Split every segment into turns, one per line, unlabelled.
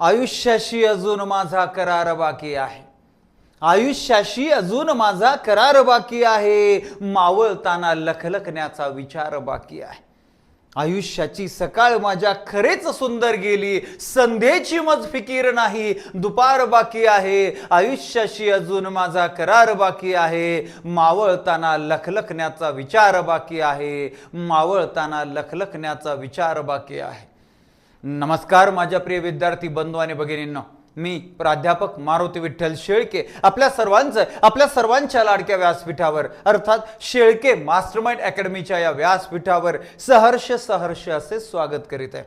आयुष्याशी अजून माझा करार बाकी आहे. आयुष्याशी अजून माझा करार बाकी आहे. मावळताना लखलखण्याचा विचार बाकी आहे. आयुष्याची सकाळ माझ्या खरेच सुंदर गेली. संध्येची मज फिकीर नाही. दुपार बाकी आहे. आयुष्याशी अजून माझा करार बाकी आहे. मावळताना लखलखण्याचा विचार बाकी आहे. मावळताना लखलखण्याचा विचार बाकी आहे. नमस्कार माझ्या प्रिय विद्यार्थी बंधू आणि भगिनींनो. मी प्राध्यापक मारुती विठ्ठल शेळके आपल्या सर्वांचं आपल्या सर्वांच्या लाडक्या व्यासपीठावर अर्थात शेळके मास्टरमाइंड अकॅडमीच्या या व्यासपीठावर सहर्ष सहर्ष असे स्वागत करीत आहे.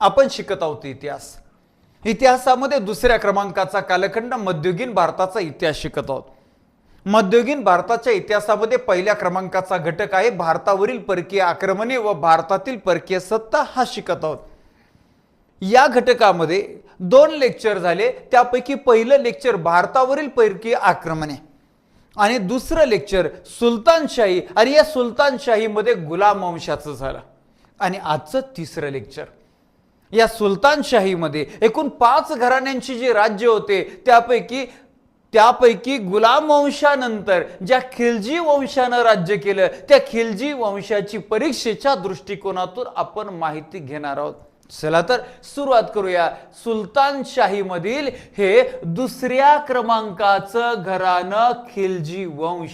आपण शिकत आहोत इतिहास. इतिहासामध्ये दुसऱ्या क्रमांकाचा कालखंड मध्ययुगीन भारताचा इतिहास शिकत आहोत. मध्ययुगीन भारताच्या इतिहासामध्ये पहिल्या क्रमांकाचा घटक आहे भारतावरील परकीय आक्रमणे व भारतातील परकीय सत्ता हा शिकत आहोत. या घटकामध्ये दोन लेक्चर झाले. त्यापैकी पहिलं लेक्चर भारतावरील परकीय आक्रमणे आणि दुसरं लेक्चर सुलतानशाही आणि या सुलतानशाहीमध्ये गुलाम वंशाचं झालं. आणि आजचं तिसरं लेक्चर. या सुलतानशाहीमध्ये एकूण पाच घराण्यांची जी राज्य होते त्यापैकी त्यापैकी गुलाम वंशानंतर ज्या खिलजी वंशानं राज्य केलं त्या खिलजी वंशाची परीक्षेच्या दृष्टिकोनातून आपण माहिती घेणार आहोत. चला तर सुरुवात करूया. सुलतानशाहीमधील हे दुसऱ्या क्रमांकाचं घराणं खिलजी वंश.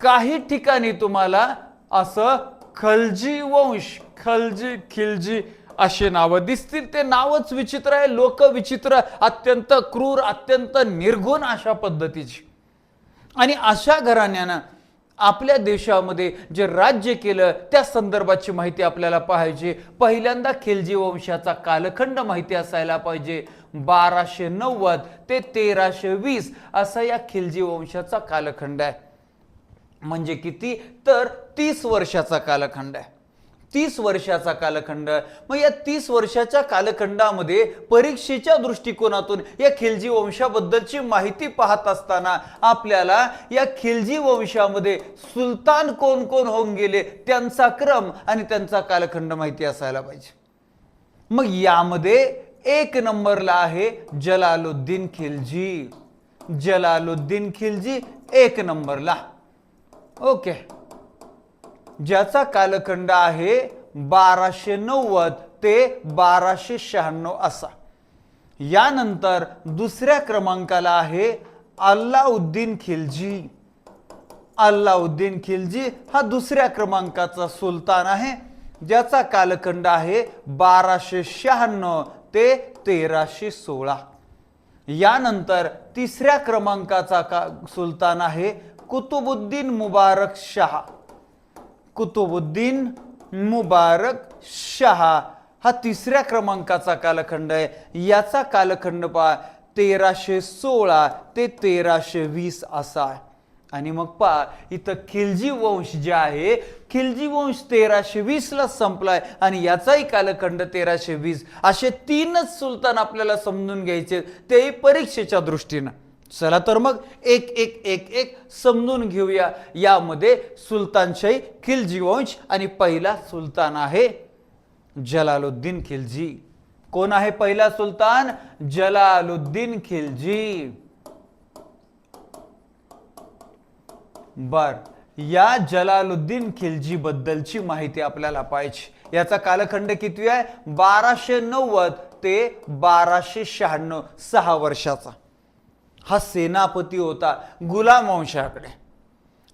काही ठिकाणी तुम्हाला असं खलजी वंश खलजी खिलजी असे नावं दिसतील. ते नावच विचित्र आहे. लोक विचित्र अत्यंत क्रूर अत्यंत निर्गुण अशा पद्धतीची. आणि अशा घराण्यानं आपल्या देशामध्ये जे राज्य केलं त्या संदर्भाची माहिती आपल्याला पाहिजे. पहिल्यांदा खिलजी वंशाचा कालखंड माहिती असायला पाहिजे. बाराशे नव्वद ते तेराशे वीस असा या खिलजी वंशाचा कालखंड आहे. म्हणजे किती? तर तीस वर्षाचा कालखंड आहे. तीस वर्षाचा कालखंड. मग या तीस वर्षाच्या कालखंडामध्ये परीक्षेच्या दृष्टिकोनातून या खिलजी वंशाबद्दलची माहिती पाहत असताना आपल्याला या खिलजी वंशामध्ये सुलतान कोण कोण होऊन गेले त्यांचा क्रम आणि त्यांचा कालखंड माहिती असायला पाहिजे. मग यामध्ये एक नंबरला आहे जलालुद्दीन खिलजी. जलालुद्दीन खिलजी एक नंबरला. ओके. ज्याचा कालखंड आहे बाराशे नव्वद ते बाराशे शहाण्णव असा. यानंतर दुसऱ्या क्रमांकाला आहे अल्लाउद्दीन खिलजी. अल्लाउद्दीन खिलजी हा दुसऱ्या क्रमांकाचा सुलतान आहे ज्याचा कालखंड आहे बाराशे शहाण्णव ते तेराशे सोळा. यानंतर तिसऱ्या क्रमांकाचा का सुलतान आहे कुतुबुद्दीन मुबारक शहा. कुतुबुद्दीन मुबारक शहा. हा तिसऱ्या क्रमांकाचा कालखंड आहे. याचा कालखंड पहा तेराशे सोळा ते तेराशे वीस असा आहे. आणि मग पहा इथं खिलजी वंश जे आहे खिलजी वंश तेराशे वीसला संपलाय आणि याचाही कालखंड तेराशे वीस. असे तीनच सुलतान आपल्याला समजून घ्यायचे तेही परीक्षेच्या दृष्टीनं. चला तर मग एक एक एक एक समजून घेऊया. यामध्ये सुलतानशाही खिलजी वंश आणि पहिला सुलतान आहे जलालुद्दीन खिलजी. कोण आहे पहिला सुलतान? जलालुद्दीन खिलजी. बर या जलालुद्दीन खिलजी बद्दलची माहिती आपल्याला पाहिजे याचा कालखंड किती आहे? बाराशे नव्वद ते बाराशे शहाण्णव सहा वर्षाचा. हा सेनापती होता गुलाम वंशाकडे.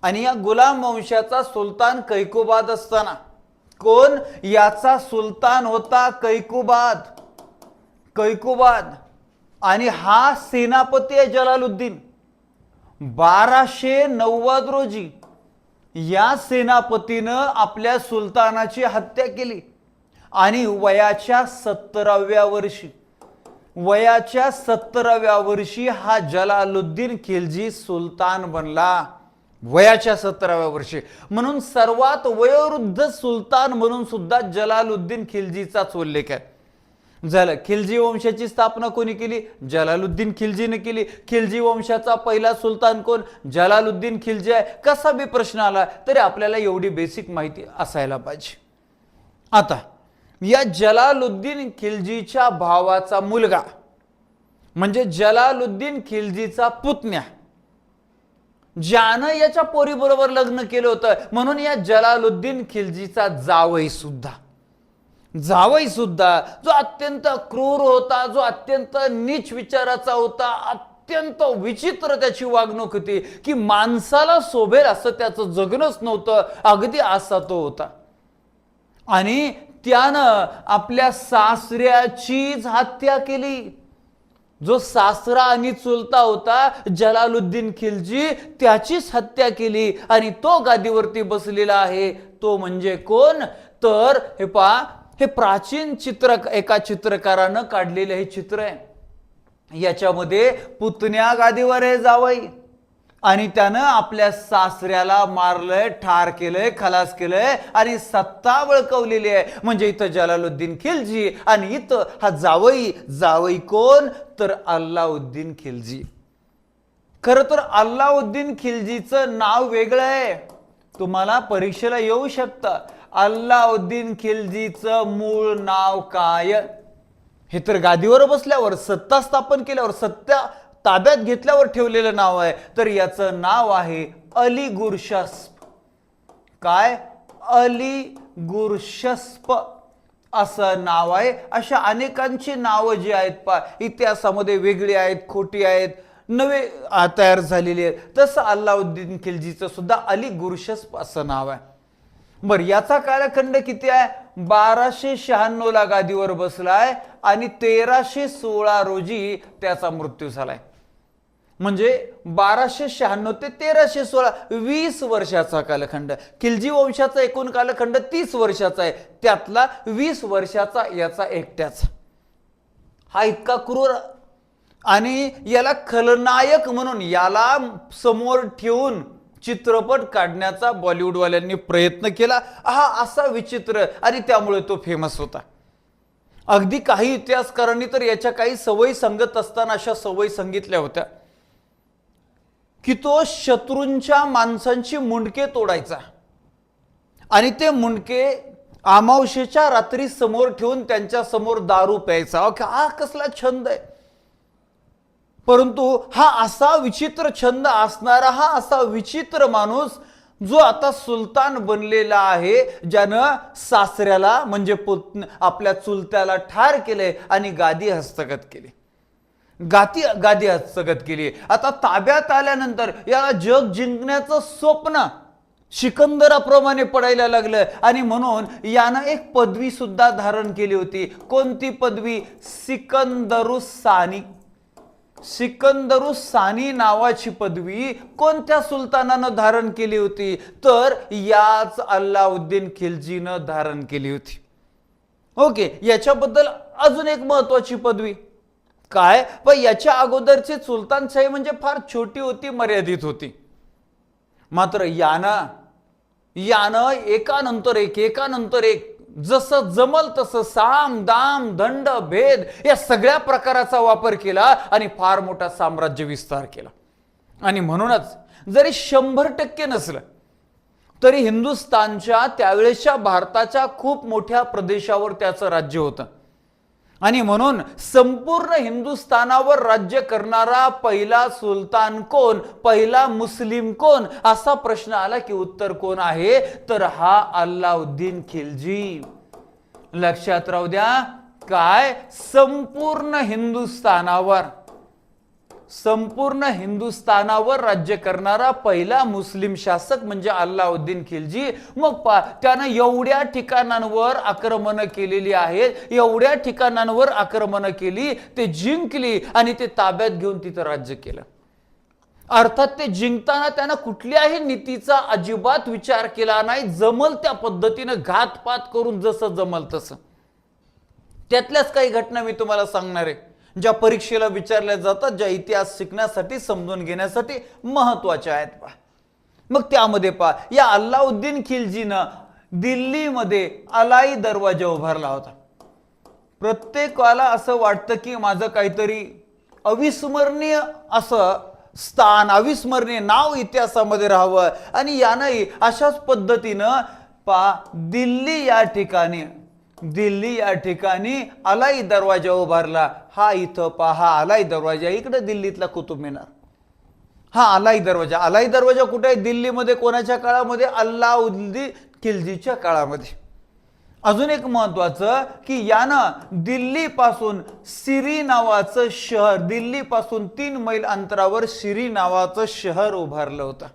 आणि या गुलाम वंशाचा सुलतान कैकोबाद असताना. कोण? याचा सुलतान होता कैकुबाद कैकुबाद आणि हा सेनापती आहे जलालुद्दीन. बाराशे नव्वद रोजी या सेनापतीनं आपल्या सुलतानाची हत्या केली. आणि वयाच्या सत्तराव्या वर्षी. वयाच्या सत्तराव्या वर्षी हा जलालुद्दीन खिलजी सुलतान बनला. वयाच्या सत्तराव्या वर्षी. म्हणून सर्वात वयोवृद्ध सुलतान म्हणून सुद्धा जलालुद्दीन खिलजीचाच उल्लेख आहे. झालं खिलजी वंशाची स्थापना कोणी केली? जलालुद्दीन खिलजीने केली. खिलजी वंशाचा पहिला सुलतान कोण? जलालुद्दीन खिलजी आहे. कसा बी प्रश्न आला तरी आपल्याला एवढी बेसिक माहिती असायला पाहिजे. आता या जलालुद्दीन खिलजीच्या भावाचा मुलगा. म्हणजे जलालुद्दीन खिलजीचा पुतण्या. ज्यानं याच्या पोरीबरोबर लग्न केलं होतं म्हणून या जलालुद्दीन खिलजीचा जावई सुद्धा. जावई सुद्धा जो अत्यंत क्रूर होता जो अत्यंत नीच विचाराचा होता अत्यंत विचित्र त्याची वागणूक होती की माणसाला शोभेल असं त्याचं जगणंच नव्हतं अगदी असा तो होता. आणि त्यानं आपल्या सासऱ्याचीच हत्या केली. जो सासरा आणि चुलता होता जलालुद्दीन खिलजी त्याचीच हत्या केली आणि तो गादीवरती बसलेला आहे. तो म्हणजे कोण? तर हे पा हे प्राचीन चित्र एका चित्रकारानं काढलेले हे चित्र आहे. याच्यामध्ये पुतण्या गादीवर आहे जावई. आणि त्यानं आपल्या सासऱ्याला मारलंय ठार केलंय खलास केलंय आणि सत्ता बळकवलेली आहे. म्हणजे इथं जलालुद्दीन खिलजी आणि इथं हा जावई जावई कोण? तर अल्लाउद्दीन खिलजी. खर तर अल्लाउद्दीन खिलजीचं नाव वेगळं आहे. तुम्हाला परीक्षेला येऊ शकतं. अल्लाउद्दीन खिलजीचं मूळ नाव काय? हे तर गादीवर बसल्यावर सत्ता स्थापन केल्यावर सत्ता ताब्यात घेतल्यावर ठेवलेलं नाव आहे. तर याचं नाव आहे अली गुरशस्प. काय? अली गुरशस्प असं नाव आहे. अशा अनेकांची नावं जी आहेत पा इतिहासामध्ये वेगळी आहेत खोटी आहेत नवे तयार झालेली आहेत. तसं अल्लाउद्दीन खिलजीचं सुद्धा अली गुरशस्प असं नाव आहे. बर याचा कालखंड किती आहे? बाराशे शहाण्णव ला गादीवर बसलाय आणि तेराशे सोळा रोजी त्याचा मृत्यू झालाय. म्हणजे बाराशे शहाण्णव ते तेराशे सोळा वीस वर्षाचा कालखंड. खिलजी वंशाचा एकूण कालखंड तीस वर्षाचा आहे. त्यातला वीस वर्षाचा याचा एकट्याचा. हा इतका क्रूर. आणि याला खलनायक म्हणून याला समोर ठेवून चित्रपट काढण्याचा बॉलिवूडवाल्यांनी प्रयत्न केला. हा असा विचित्र आणि त्यामुळे तो फेमस होता. अगदी काही इतिहासकारांनी तर याच्या काही सवयी सांगत असताना अशा सवयी सांगितल्या होत्या. की तो शत्रूंच्या माणसांची मुंडके तोडायचा. आणि ते मुंडके अमावशेच्या रात्री समोर ठेवून त्यांच्यासमोर दारू प्यायचा. अहो, हा कसला छंद आहे. परंतु हा असा विचित्र छंद असणारा हा असा विचित्र माणूस जो आता सुलतान बनलेला आहे ज्यानं सासऱ्याला म्हणजे पुत आपल्या चुलत्याला ठार केले आणि गादी हस्तगत केली. गाती गादी हस्तगत केली. आता ताब्यात आल्यानंतर याला जग जिंकण्याचं स्वप्न सिकंदराप्रमाणे पडायला लागलं. आणि म्हणून यानं एक पदवी सुद्धा धारण केली होती. कोणती पदवी? सिकंदरुसानी सिकंदरुसानी नावाची पदवी कोणत्या सुलतानानं धारण केली होती? तर याच अल्लाउद्दीन खिलजीनं धारण केली होती. ओके याच्याबद्दल अजून एक महत्वाची पदवी. काय? पण याच्या अगोदरची सुलतानशाही म्हणजे फार छोटी होती मर्यादित होती. मात्र यानं यानं एकानंतर एक एकानंतर एक जसं जमल तसं साम दाम दंड भेद या सगळ्या प्रकाराचा वापर केला आणि फार मोठा साम्राज्य विस्तार केला. आणि म्हणूनच जरी शंभर टक्के नसलं तरी हिंदुस्थानच्या त्यावेळेच्या भारताच्या खूप मोठ्या प्रदेशावर त्याचं राज्य होतं. आणि म्हणून संपूर्ण हिंदुस्थानावर राज्य करणारा पहिला सुलतान कोण पहिला मुस्लिम कोण असा प्रश्न आला की उत्तर कोण आहे? तर हा अल्लाउद्दीन खिलजी. लक्षात राहू द्या काय? संपूर्ण हिंदुस्थानावर. संपूर्ण हिंदुस्थानावर राज्य करणारा पहिला मुस्लिम शासक म्हणजे अल्लाउद्दीन खिलजी. मग पा त्यानं एवढ्या ठिकाणांवर आक्रमणं केलेली आहेत एवढ्या ठिकाणांवर आक्रमणं केली ते जिंकली आणि ते ताब्यात घेऊन तिथं राज्य केलं. अर्थात ते जिंकताना त्यानं कुठल्याही नीतीचा अजिबात विचार केला नाही जमल त्या पद्धतीनं घातपात करून जसं जमल तसं. त्यातल्याच काही घटना मी तुम्हाला सांगणार आहे. ज्या परीक्षेला विचारल्या जातात ज्या इतिहास शिकण्यासाठी समजून घेण्यासाठी महत्त्वाच्या आहेत पहा. मग त्यामध्ये पहा या अल्लाउद्दीन खिलजीनं दिल्लीमध्ये अलाई दरवाजा उभारला होता. प्रत्येकाला असं वाटतं की माझं काहीतरी अविस्मरणीय असं स्थान अविस्मरणीय नाव इतिहासामध्ये राहावं. आणि यानंही अशाच पद्धतीनं पा दिल्ली या ठिकाणी दिल्ली या ठिकाणी अलाई दरवाजा उभारला. हा इथं पहा अलाई दरवाजा इकडे दिल्लीतला कुतुब मिनार. हा अलाई दरवाजा. अलाई दरवाजा कुठे आहे? दिल्लीमध्ये कोणाच्या काळामध्ये? अल्लाउद्दीन खिलजीच्या काळामध्ये. अजून एक महत्वाचं की यानं दिल्लीपासून सिरी नावाचं शहर दिल्लीपासून तीन मैल अंतरावर सिरी नावाचं शहर उभारलं होतं.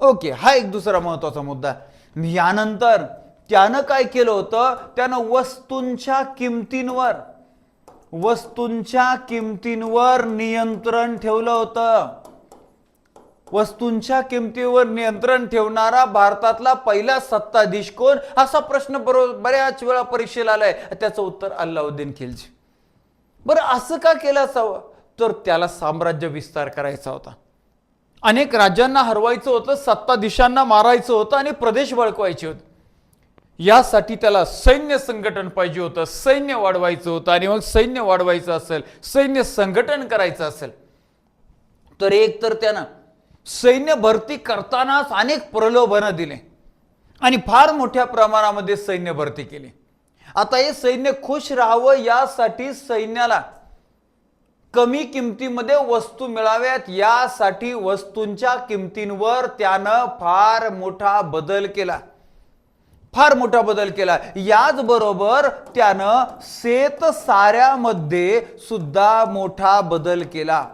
ओके हा एक दुसरा महत्त्वाचा मुद्दा. यानंतर त्यानं काय केलं होतं? त्यानं वस्तूंच्या किमतींवर वस्तूंच्या किमतींवर नियंत्रण ठेवलं होतं. वस्तूंच्या किमतीवर नियंत्रण ठेवणारा भारतातला पहिला सत्ताधीश कोण? असा प्रश्न बरोबर बऱ्याच वेळा परीक्षेला आलाय. त्याचं उत्तर अल्लाउद्दीन खिलजी. बरं असं का केलं असावं? तर त्याला साम्राज्य विस्तार करायचा होता. अनेक राज्यांना हरवायचं होतं सत्ताधीशांना मारायचं होतं आणि प्रदेश बळकवायचे होते. यासाठी त्याला सैन्य संघटन पाहिजे होतं. सैन्य वाढवायचं होतं. आणि मग सैन्य वाढवायचं असेल सैन्य संघटन करायचं असेल तर एक तर त्यानं सैन्य भरती करतानाच अनेक प्रलोभनं दिले. आणि फार मोठ्या प्रमाणामध्ये सैन्य भरती केली. आता हे सैन्य खुश राहावं यासाठी सैन्याला कमी किमतीमध्ये वस्तू मिळाव्यात. यासाठी वस्तूंच्या किमतींवर त्यानं फार मोठा बदल केला. फार मोठा बदल केला. याचबरोबर त्यानं शेत साऱ्यामध्ये सुद्धा मोठा बदल केला.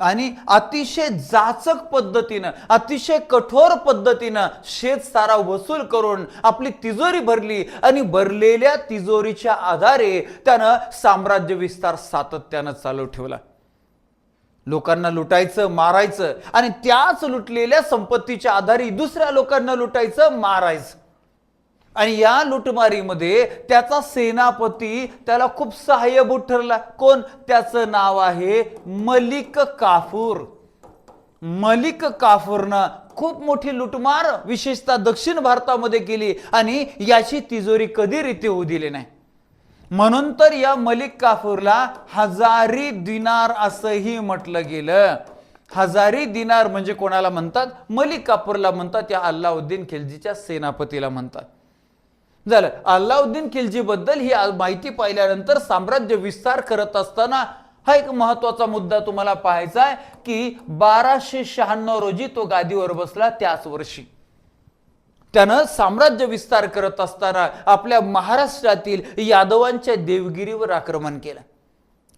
आणि अतिशय जाचक पद्धतीनं अतिशय कठोर पद्धतीनं शेत सारा वसूल करून आपली तिजोरी भरली आणि भरलेल्या तिजोरीच्या आधारे त्यानं साम्राज्य विस्तार सातत्यानं चालू ठेवला. लोकांना लुटायचं मारायचं आणि त्याच लुटलेल्या संपत्तीच्या आधारे दुसऱ्या लोकांना लुटायचं मारायचं. आणि या लुटमारीमध्ये त्याचा सेनापती त्याला खूप सहाय्यभूत ठरला. कोण? त्याचं नाव आहे मलिक काफूर. मलिक काफूरनं खूप मोठी लुटमार विशेषतः दक्षिण भारतामध्ये केली आणि याची तिजोरी कधी रीती होऊ दिली नाही. म्हणून तर या मलिक काफूरला हजारी दिनार असंही म्हटलं गेलं. हजारी दिनार म्हणजे कोणाला म्हणतात? मलिक काफूरला म्हणतात या अल्लाउद्दीन खिलजीच्या सेनापतीला म्हणतात. झालं. अल्लाउद्दीन खिलजीबद्दल ही माहिती पाहिल्यानंतर साम्राज्य विस्तार करत असताना हा एक महत्त्वाचा मुद्दा तुम्हाला पाहायचा आहे की बाराशे शहाण्णव रोजी तो गादीवर बसला त्याच वर्षी. त्यानं साम्राज्य विस्तार करत असताना आपल्या महाराष्ट्रातील यादवांच्या देवगिरीवर आक्रमण केलं.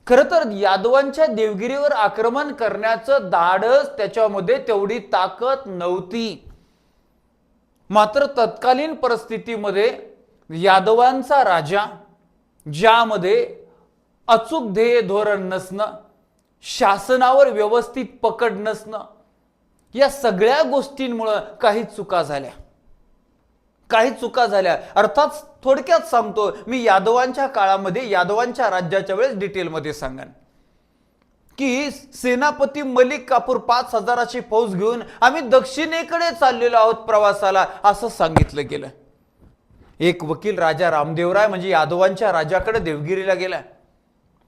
खर तर यादवांच्या देवगिरीवर आक्रमण करण्याचं धाडस त्याच्यामध्ये तेवढी ताकद नव्हती. मात्र तत्कालीन परिस्थितीमध्ये यादवांचा राजा ज्यामध्ये अचूक ध्येय धोरण नसणं शासनावर व्यवस्थित पकड नसणं या सगळ्या गोष्टींमुळं काही चुका झाल्या. काही चुका झाल्या. अर्थात थोडक्यात सांगतो मी यादवांच्या काळामध्ये यादवांच्या राज्याच्या वेळेस डिटेलमध्ये सांगेन. की सेनापती मलिक कापूर पाच हजाराची फौज घेऊन आम्ही दक्षिणेकडे चाललेलो आहोत प्रवासाला असं सांगितलं गेलं. एक वकील राजा रामदेवराय म्हणजे यादवांच्या राजाकडे देवगिरीला गेला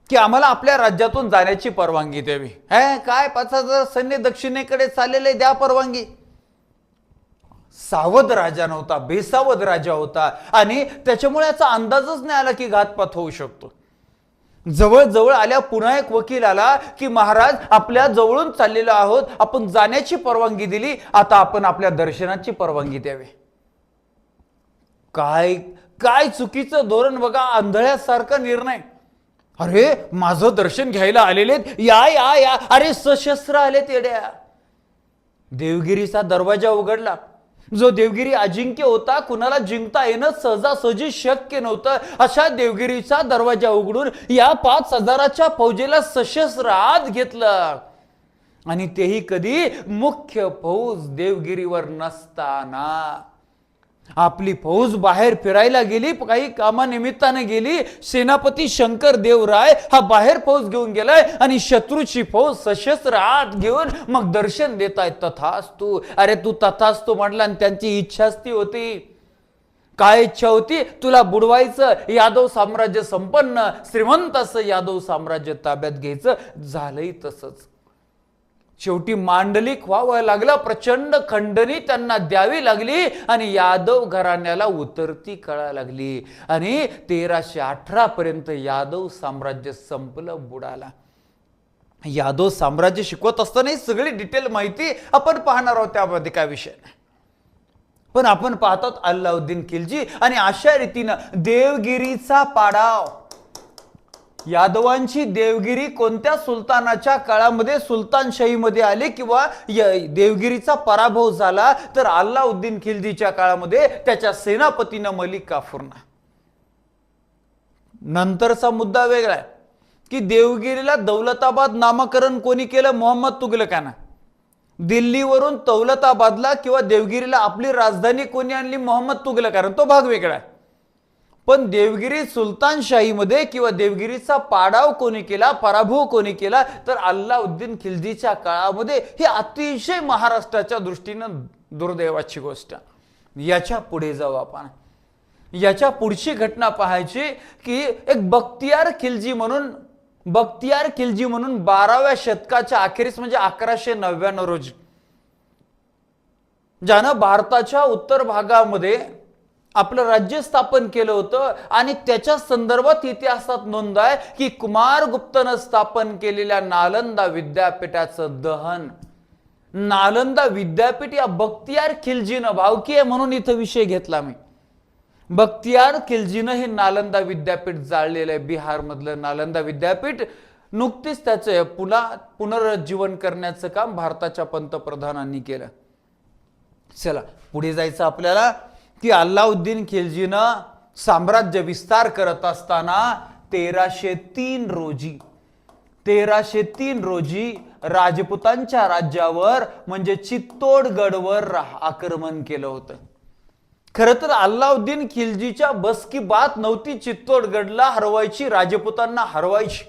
की आम्हाला आपल्या राज्यातून जाण्याची परवानगी द्यावी. हे काय पाच हजार सैन्य दक्षिणेकडे चाललेले द्या परवानगी. सावध राजा नव्हता बेसावध राजा होता. आणि त्याच्यामुळे याचा अंदाजच नाही आला की घातपात होऊ शकतो. जवळ जवळ आल्या पुन्हा एक वकील आला की महाराज आपल्या जवळून चाललेलो आहोत आपण जाण्याची परवानगी दिली आता आपण आपल्या दर्शनाची परवानगी द्यावी. काय काय चुकीचं धोरण बघा आंधळ्यासारखा निर्णय. अरे माझं दर्शन घ्यायला आलेले या या या. अरे सशस्त्र आले येड्या. देवगिरीचा दरवाजा उघडला. जो देवगिरी अजिंक्य होता कुणाला जिंकता येणं सहजासहजी शक्य नव्हतं. अशा देवगिरीचा दरवाजा उघडून या पाच हजाराच्या फौजेला सशस्त्र आत घेतलं. आणि तेही कधी मुख्य फौज देवगिरीवर नसताना. आपली फौज बाहेर फिरायला गेली काही कामानिमित्ताने गेली. सेनापती शंकर देवराय हा बाहेर फौज घेऊन गेलाय आणि शत्रूची फौज सशस्त्र आत घेऊन मग दर्शन देताय तथास्तू. अरे तू तथास्तू म्हटला आणि त्यांची इच्छाच ती होती. काय इच्छा होती? तुला बुडवायचं यादव साम्राज्य संपन्न श्रीमंत असं यादव साम्राज्य ताब्यात घ्यायचं. झालंही तसंच. शेवटी मांडलिक व्हावं लागलं प्रचंड खंडणी त्यांना द्यावी लागली आणि यादव घराण्याला उतरती कळा लागली. आणि तेराशे अठरा पर्यंत यादव साम्राज्य संपलं बुडाला. यादव साम्राज्य शिकवत असताना ही सगळी डिटेल माहिती आपण पाहणार आहोत त्यामध्ये काय विषय नाही. पण आपण पाहतात अल्लाउद्दीन खिलजी आणि अशा रीतीनं देवगिरीचा पाडाव. यादवांची देवगिरी कोणत्या सुलतानाच्या काळामध्ये सुलतानशाहीमध्ये आली किंवा देवगिरीचा पराभव झाला? तर अल्लाउद्दीन खिलजीच्या काळामध्ये त्याच्या सेनापतीनं मलिक काफूरना. नंतरचा मुद्दा वेगळा आहे. की देवगिरीला दौलताबाद नामकरण कोणी केलं? मोहम्मद तुगलकानं. दिल्लीवरून दौलताबादला किंवा देवगिरीला आपली राजधानी कोणी आणली? मोहम्मद तुगलकानं. तो भाग वेगळा आहे. पण देवगिरी सुलतानशाहीमध्ये किंवा देवगिरीचा पाडाव कोणी केला पराभव कोणी केला तर अल्लाउद्दीन खिलजीच्या काळामध्ये ही अतिशय महाराष्ट्राच्या दृष्टीनं दुर्दैवाची गोष्ट. याच्यापुढे जाऊ आपण. याच्या पुढची घटना पाहायची की एक बख्तियार खिलजी म्हणून बख्तियार खिलजी म्हणून बाराव्या शतकाच्या अखेरीस म्हणजे अकराशे नव्याण्णव रोजी ज्यानं भारताच्या उत्तर भागामध्ये आपलं राज्य स्थापन केलं होतं आणि त्याच्या संदर्भात इतिहासात नोंद आहे की कुमार गुप्तनं स्थापन केलेल्या नालंदा विद्यापीठाचं दहन. नालंदा विद्यापीठ या बख्तियार खिलजीनं भावकी आहे म्हणून इथं विषय घेतला मी. बख्तियार खिलजीनं हे नालंदा विद्यापीठ जाळलेलं आहे बिहारमधलं नालंदा विद्यापीठ. नुकतीच त्याचं पुन्हा पुनरुज्जीवन करण्याचं काम भारताच्या पंतप्रधानांनी केलं. चला पुढे जायचं आपल्याला. की अल्लाउद्दीन खिलजीनं साम्राज्य विस्तार करत असताना तेराशे तीन रोजी तेराशे तीन रोजी राजपुतांच्या राज्यावर म्हणजे चित्तोडगडवर आक्रमण केलं होतं. खर तर अल्लाउद्दीन खिलजीच्या बस की बात नव्हती चित्तोडगडला हरवायची राजपुतांना हरवायची.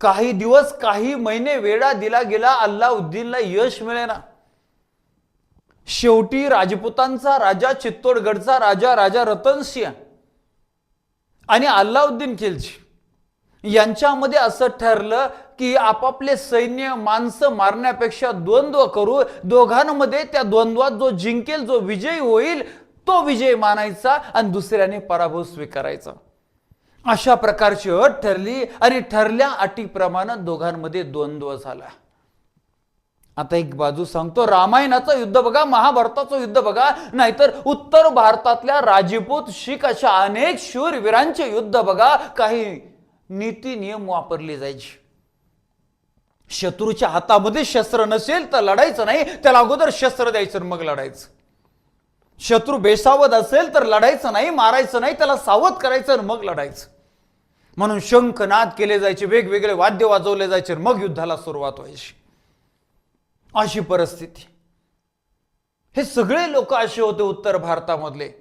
काही दिवस काही महिने वेळा दिला गेला अल्लाउद्दीनला यश मिळेना. शेवटी राजपुतांचा राजा चित्तोडगडचा राजा राजा रतन सिंह आणि अल्लाउद्दीन खिलजी यांच्यामध्ये असं ठरलं की आपापले सैन्य माणसं मारण्यापेक्षा द्वंद्व करू दोघांमध्ये त्या द्वंद्वात जो जिंकेल जो विजयी होईल तो विजय मानायचा आणि दुसऱ्याने पराभव स्वीकारायचा. अशा प्रकारची अट ठरली आणि ठरल्या अटीप्रमाणे दोघांमध्ये द्वंद्व झाला. आता एक बाजू सांगतो रामायणाचं युद्ध बघा महाभारताचं युद्ध बघा नाहीतर उत्तर भारतातल्या राजपूत शीख अशा अनेक शूरवीरांचे युद्ध बघा काही नीती नियम वापरले जायचे. शत्रूच्या हातामध्ये शस्त्र नसेल तर लढायचं नाही त्याला अगोदर शस्त्र द्यायचं मग लढायचं. शत्रू बेसावध असेल तर लढायचं नाही मारायचं नाही त्याला सावध करायचं आणि मग लढायचं. म्हणून शंख नाद केले जायचे वेगवेगळे वाद्य वाजवले जायचे आणि मग युद्धाला सुरुवात व्हायची. अशी परिस्थिती. हे सगळे लोक असे होते उत्तर भारतामधले.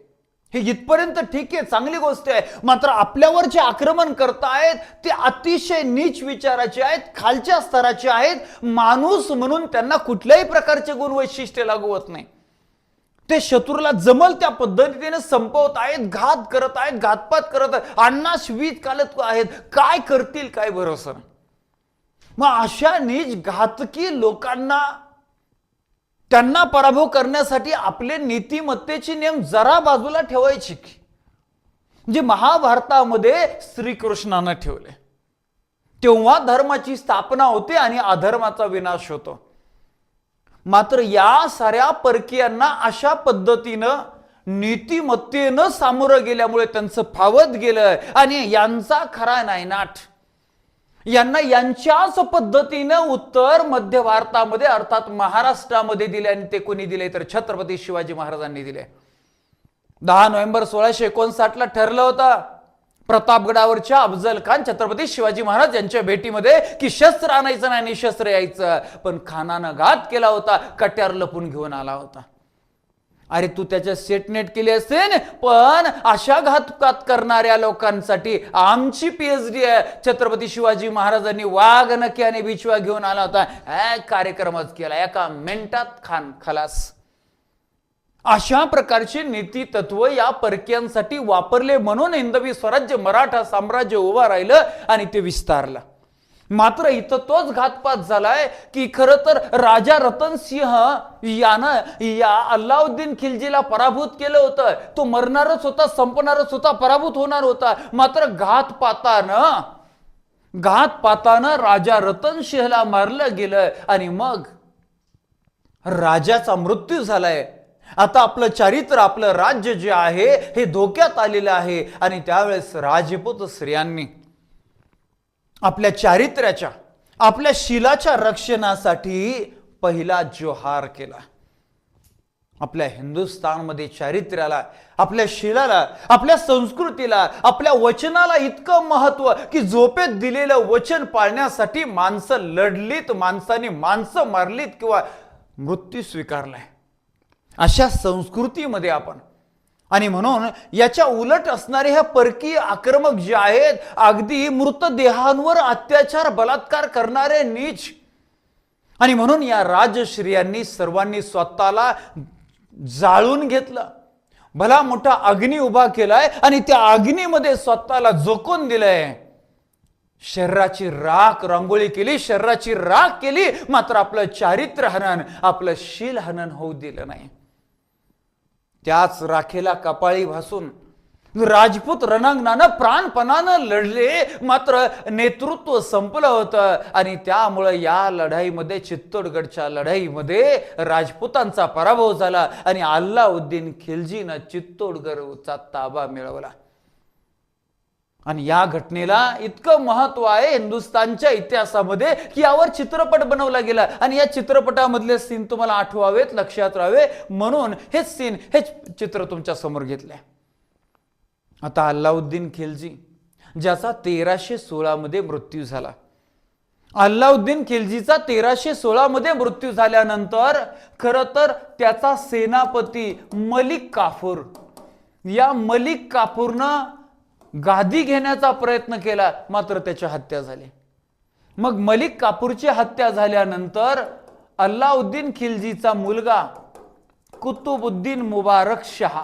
हे इथपर्यंत ठीक आहे चांगली गोष्ट आहे. मात्र आपल्यावर जे आक्रमण करतायत ते अतिशय नीच विचाराचे आहेत खालच्या स्तराचे आहेत. माणूस म्हणून त्यांना कुठल्याही प्रकारचे गुण वैशिष्ट्य लागू होत नाही. ते शत्रूला जमल त्या पद्धतीने संपवत आहेत घात करत आहेत घातपात करत आहेत. अन्नाश वीज कालत आहेत. काय करतील काय भरोसा नाही. मग अशा नीच घातकी लोकांना त्यांना पराभव करण्यासाठी आपले नीतिमत्तेची नियम जरा बाजूला ठेवायची की. जे महाभारतामध्ये श्रीकृष्णानं ठेवले. तेव्हा धर्माची स्थापना होते आणि अधर्माचा विनाश होतो. मात्र या साऱ्या परकीयांना अशा पद्धतीनं नीतिमत्तेनं सामोरं गेल्यामुळे त्यांचं फावत गेलं आणि यांचा खरा नायनाट यांना यांच्याच पद्धतीनं उत्तर मध्य भारतामध्ये अर्थात महाराष्ट्रामध्ये दिले आणि ते कोणी दिले? तर छत्रपती शिवाजी महाराजांनी दिले. दहा नोव्हेंबर सोळाशे एकोणसाठला ठरलं होतं प्रतापगडावरच्या अफजल खान छत्रपती शिवाजी महाराज यांच्या भेटीमध्ये की शस्त्र आणायचं नाही आणि शस्त्र यायचं. पण खानानं घात केला होता कट्यार लपून घेऊन आला होता. अरे तू त्याच्या सेटनेट केली असेल पण अशा घातपात करणाऱ्या लोकांसाठी आमची पीएचडी आहे. छत्रपती शिवाजी महाराजांनी वाघ नकी आणि बिचवा घेऊन आला होता. कार्यक्रमच केला. एका मिनिटात खान खलास. अशा प्रकारचे नीती तत्व या परकीयांसाठी वापरले म्हणून हिंदवी स्वराज्य मराठा साम्राज्य उभा राहिलं आणि ते विस्तारलं. मात्र इथं तोच घातपात झालाय की खरं तर राजा रतन सिंह यानं या अल्लाउद्दीन खिलजीला पराभूत केलं होतं. तो मरणारच होता संपणारच होता पराभूत होणार होता. मात्र घातपातानं घातपातानं राजा रतन सिंहला मारलं गेलं आणि मग राजाचा मृत्यू झालाय. आता आपलं चारित्र आपलं राज्य जे आहे हे धोक्यात आलेलं आहे. आणि त्यावेळेस राजपूत स्त्रियांनी आपल्या चारित्र्याच्या आपल्या शिलाच्या रक्षणासाठी पहिला जोहार केला. आपल्या हिंदुस्थानमध्ये चारित्र्याला आपल्या शिलाला आपल्या संस्कृतीला आपल्या वचनाला इतकं महत्त्व की झोपेत दिलेलं वचन पाळण्यासाठी माणसं लढलीत माणसाने माणसं मारलीत किंवा मृत्यू स्वीकारलाय. अशा संस्कृतीमध्ये आपण आणि म्हणून याच्या उलट असणारे ह्या परकीय आक्रमक जे आहेत अगदी मृतदेहांवर अत्याचार बलात्कार करणारे नीच. आणि म्हणून या राजश्रियांनी सर्वांनी स्वतःला जाळून घेतलं. भला मोठा अग्नी उभा केलाय आणि त्या अग्नीमध्ये स्वतःला झोकून दिलंय. शरीराची राख रांगोळी केली शरीराची राख केली मात्र आपलं चारित्र्य हनन आपलं शील हनन होऊ दिलं नाही. त्याच राखेला कपाळी भासून राजपूत रणांगणानं प्राणपणानं लढले. मात्र नेतृत्व संपलं होतं आणि त्यामुळं या लढाईमध्ये चित्तोडगडच्या लढाईमध्ये राजपुतांचा पराभव झाला आणि अल्लाउद्दीन खिलजीनं चित्तोडगडचा ताबा मिळवला. आणि या घटनेला इतकं महत्त्व आहे हिंदुस्थानच्या इतिहासामध्ये की यावर चित्रपट बनवला गेला. आणि या चित्रपटामधले सीन तुम्हाला आठवावेत लक्षात राहावे. म्हणून हेच सीन हे चित्र तुमच्यासमोर घेतले आता अल्लाउद्दीन खिलजी ज्याचा तेराशे सोळा मध्ये मृत्यू झाला. अल्लाउद्दीन खिलजीचा तेराशे सोळा मध्ये मृत्यू झाल्यानंतर खर तर त्याचा सेनापती मलिक काफूर या मलिक काफूरनं गादी घेण्याचा प्रयत्न केला मात्र त्याची हत्या झाली. मग मलिक कापूरची हत्या झाल्यानंतर अल्लाउद्दीन खिलजीचा मुलगा कुतुबुद्दीन मुबारक शहा.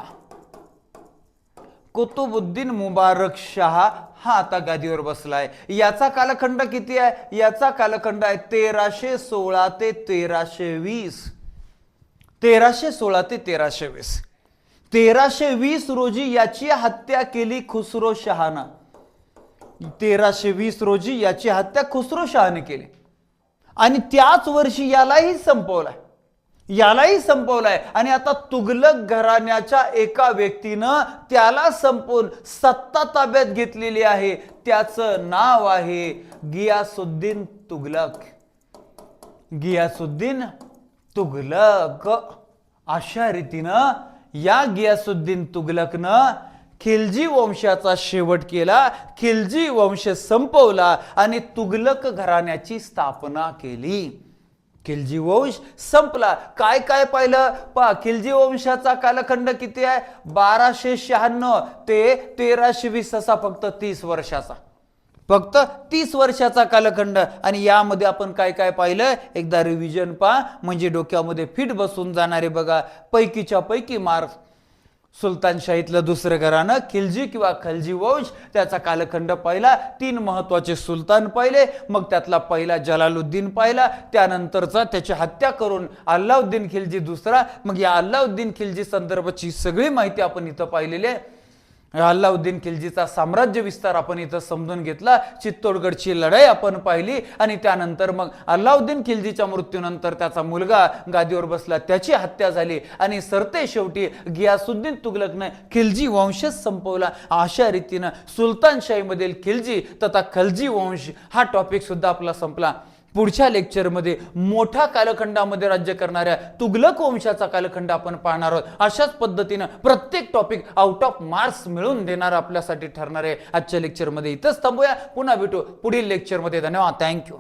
कुतुबुद्दीन मुबारक शहा हा आता गादीवर बसलाय. याचा कालखंड किती आहे? याचा कालखंड आहे तेराशे सोळा ते तेराशे वीस. तेराशे सोळा ते तेराशे वीस. तेराशे वीस रोजी याची हत्या केली खुसरो शहानं तेराशे वीस रोजी याची हत्या खुसरो शहाने केली. आणि त्याच वर्षी यालाही संपवलाय. यालाही संपवलाय. आणि आता तुगलक घराण्याच्या एका व्यक्तीनं त्याला संपवून सत्ता ताब्यात घेतलेली आहे. त्याचं नाव आहे गियासुद्दीन तुगलक. गियासुद्दीन तुगलक. अशा रीतीनं या गियासुद्दीन तुगलकनं खिलजी वंशाचा शेवट केला खिलजी वंश संपवला आणि तुगलक घराण्याची स्थापना केली. खिलजी वंश संपला. काय काय पाहिलं? पहा खिलजी वंशाचा कालखंड किती आहे? बाराशे शहाण्णव ते तेराशे वीस असा फक्त तीस वर्षाचा. फक्त तीस वर्षाचा कालखंड. आणि यामध्ये आपण काय काय पाहिलं? एकदा रिव्हिजन पहा. म्हणजे डोक्यामध्ये फिट बसून जाणारे बघा. पैकीच्या पैकी मार्क सुलतानशाहीतलं दुसरं घराणं खिलजी किंवा खलजी वंश त्याचा कालखंड पाहिला. तीन महत्त्वाचे सुलतान पाहिले. मग त्यातला पहिला जलालुद्दीन पाहिला. त्यानंतरचा त्याची हत्या करून अल्लाउद्दीन खिलजी दुसरा. मग या अल्लाउद्दीन खिलजी संदर्भाची सगळी माहिती आपण इथं पाहिलेली आहे. अल्लाउद्दीन खिलजीचा साम्राज्य विस्तार आपण इथं समजून घेतला. चित्तोडगडची लढाई आपण पाहिली आणि त्यानंतर मग अल्लाउद्दीन खिलजीच्या मृत्यूनंतर त्याचा मुलगा गादीवर बसला त्याची हत्या झाली आणि सरते शेवटी गियासुद्दीन तुगलकनं खिलजी वंशच संपवला. अशा रीतीनं सुलतानशाहीमधील खिलजी तथा खलजी वंश हा टॉपिक सुद्धा आपला संपला. पुढच्या लेक्चरमध्ये मोठ्या कालखंडामध्ये राज्य करणाऱ्या तुगलक वंशाचा कालखंड आपण पाहणार आहोत. अशाच पद्धतीनं प्रत्येक टॉपिक आउट ऑफ मार्क्स मिळून देणार आपल्यासाठी ठरणार आहे. आजच्या लेक्चरमध्ये इथंच थांबूया. पुन्हा भेटू पुढील लेक्चरमध्ये धन्यवाद. थँक्यू